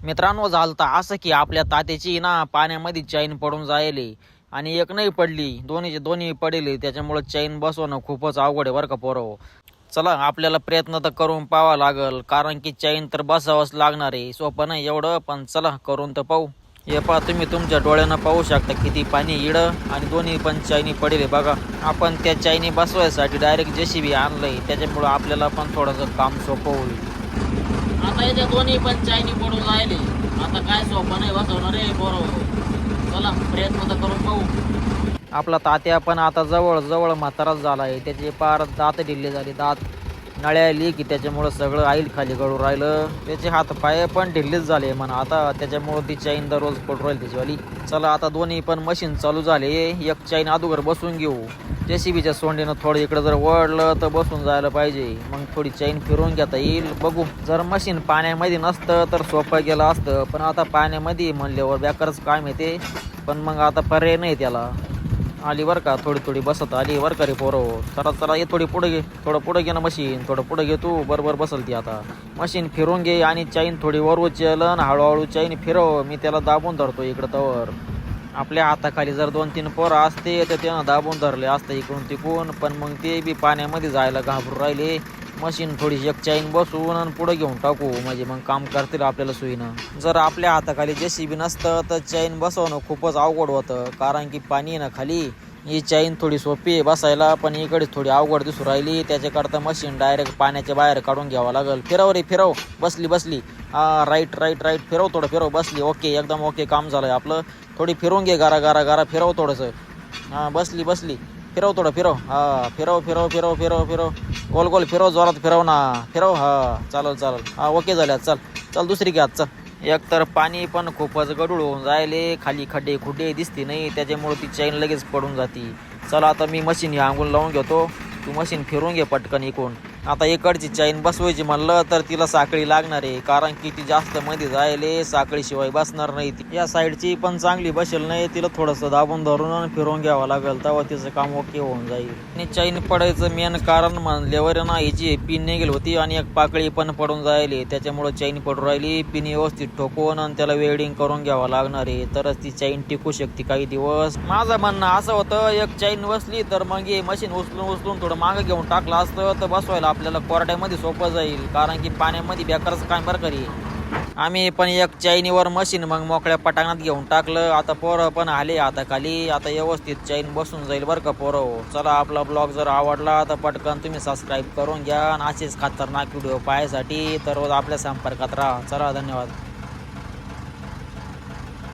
मित्रांनो झालं तर असं की आपल्या तात्याची ना पाण्यामध्ये चैन पडून जायली आणि एक नाही पडली दोन्हीचे दोन्ही पडेली त्याच्यामुळे चैन बसवणं खूपच अवघड आहे बरं का पोरं. चला आपल्याला प्रयत्न तर करून पाहावा लागल कारण की चैन तर बसावंच लागणार आहे सोपं नाही एवढं पण चला करून तर पाहू. हे पहा तुम्ही तुमच्या डोळ्यानं पाहू शकता किती पाणी इडं आणि दोन्ही पण चायनी पडेल बघा आपण त्या चायनी बसवायसाठी डायरेक्ट जेसीबी आणलंय त्याच्यामुळं आपल्याला पण थोडंसं काम सोपं होईल. आता याच्या दोन्ही पण चायनी पडून राहिले. आता काय सोपं नाही बसवणार रे बरोबर चला प्रयत्न तर करून पाहू. आपला तात्या पण आता जवळ जवळ म्हाताराच झाला आहे. त्याचे पार दात ढिल्ले झाले दात. नळ्या आली की त्याच्यामुळं सगळं आईल खाली गळू राहिलं. त्याचे हात पाय पण ढिल्लेच झाले म्हणा. आता त्याच्यामुळं ती चाईन दररोज पडू राहील त्याचीवाली. चला आता दोन्ही पण मशीन चालू झाले. एक चाईन अदोगर बसून घेऊ. जेसीबीच्या सोंडीनं थोडं इकडं जर वळलं तर बसून जायला पाहिजे. मग थोडी चैन फिरवून घेता येईल. बघू. जर मशीन पाण्यामध्ये नसतं तर सोपं गेलं असतं. पण आता पाण्यामध्ये म्हणल्यावर बॅकरच काम येते. पण मग आता पर्याय नाही त्याला. आली बरं का थोडी थोडी बसत आली बरं का रे पोरं. चला चला ये थोडी पुढे घे थोडं पुढे घे ना मशीन थोडं पुढे घे तू. बरोबर बसल ती आता. मशीन फिरून घे आणि चाईन थोडी वर उचल आणि हळूहळू चाईन फिरव. मी त्याला दाबून धरतो इकडं तवर. आपल्या हाताखाली जर दोन तीन पोरं असते तर त्यानं दाबून धरले असतं इकडून तिकून पण मग ते बी पाण्यामध्ये जायला घाबरून राहिले. मशीन थोडीशी एक चाईन बसवून आणि पुढे घेऊन टाकू. म्हणजे मग काम करतील आपल्याला सोयीनं जर आपल्या हाताखाली जे सी बी नसतं तर चैन बसवणं खूपच अवघड होतं. कारण की पाणी ना खाली. ही चैन थोडी सोपी आहे बसायला पण इकडे थोडी अवघड दिसू राहिली. त्याच्याकरता मशीन डायरेक्ट पाण्याच्या बाहेर काढून घ्यावं लागल. फिरव रे फिरव. बसली बसली. हा राईट राईट राईट फिरव थोडं फिरव. बसली. ओके एकदम ओके. काम झालंय आपलं. थोडी फिरून घे गारा गारा गारा. फिरव थोडंसं. हां बसली बसली. फिरव थोडं फिरव. हा फिरव फिरव फिरव फिरव फिरव. गोल गोल फिरव जोरात फिरव ना. फिरव? हा चालेल चालेल. हा ओके झाल्या चल. चल दुसरी घ्या चल. एक तर पाणी पण खूपच गडूळ होऊन जायले. खाली खड्डे खुड्डे दिसते नाही. त्याच्यामुळे ती चैन लगेच पडून जाती. चला आता मी मशीन ही अंगून लावून घेतो. तू मशीन फिरून घे पटकन इकून आता इकडची चैन बसवायची म्हणलं तर तिला साखळी लागणार आहे. कारण की ती जास्त मध्ये जायले साखळीशिवाय बसणार नाही ती. या साईडची पण चांगली बसेल नाही तिला थोडंसं दाबून धरून आणि फिरून घ्यावं लागेल तेव्हा तिचं काम ओके होऊन जाईल. आणि चैन पडायचं मेन कारण म्हणल्यावर ना हिची पिन निघेल होती आणि एक पाकळी पण पडून जायली. त्याच्यामुळे चैन पडून राहिली पिन व्यवस्थित ठोकून आणि त्याला वेल्डिंग करून घ्यावं लागणार आहे. तरच ती चैन टिकू शकते काही दिवस. माझं म्हणणं असं होतं एक चैन बसली तर मग हे मशीन उचलून उचलून थोडं मागं घेऊन टाकलं असतं तर बसवायला आपल्याला कोरड्यामध्ये सोपं जाईल. कारण की पाण्यामध्ये बेकारच काम बरं करी आम्ही पण एक चाईनीवर मशीन मग मोकळ्या पटांगणात घेऊन टाकलं. आता पोरं पण आले आता खाली. आता व्यवस्थित चैन बसून जाईल बरं का पोरं. हो. चला आपला ब्लॉग जर आवडला तर पटकन तुम्ही सबस्क्राईब करून घ्या. आणि असेच खतरनाक व्हिडिओ पाहायसाठी तर रोज आपल्या संपर्कात राहा. चला धन्यवाद.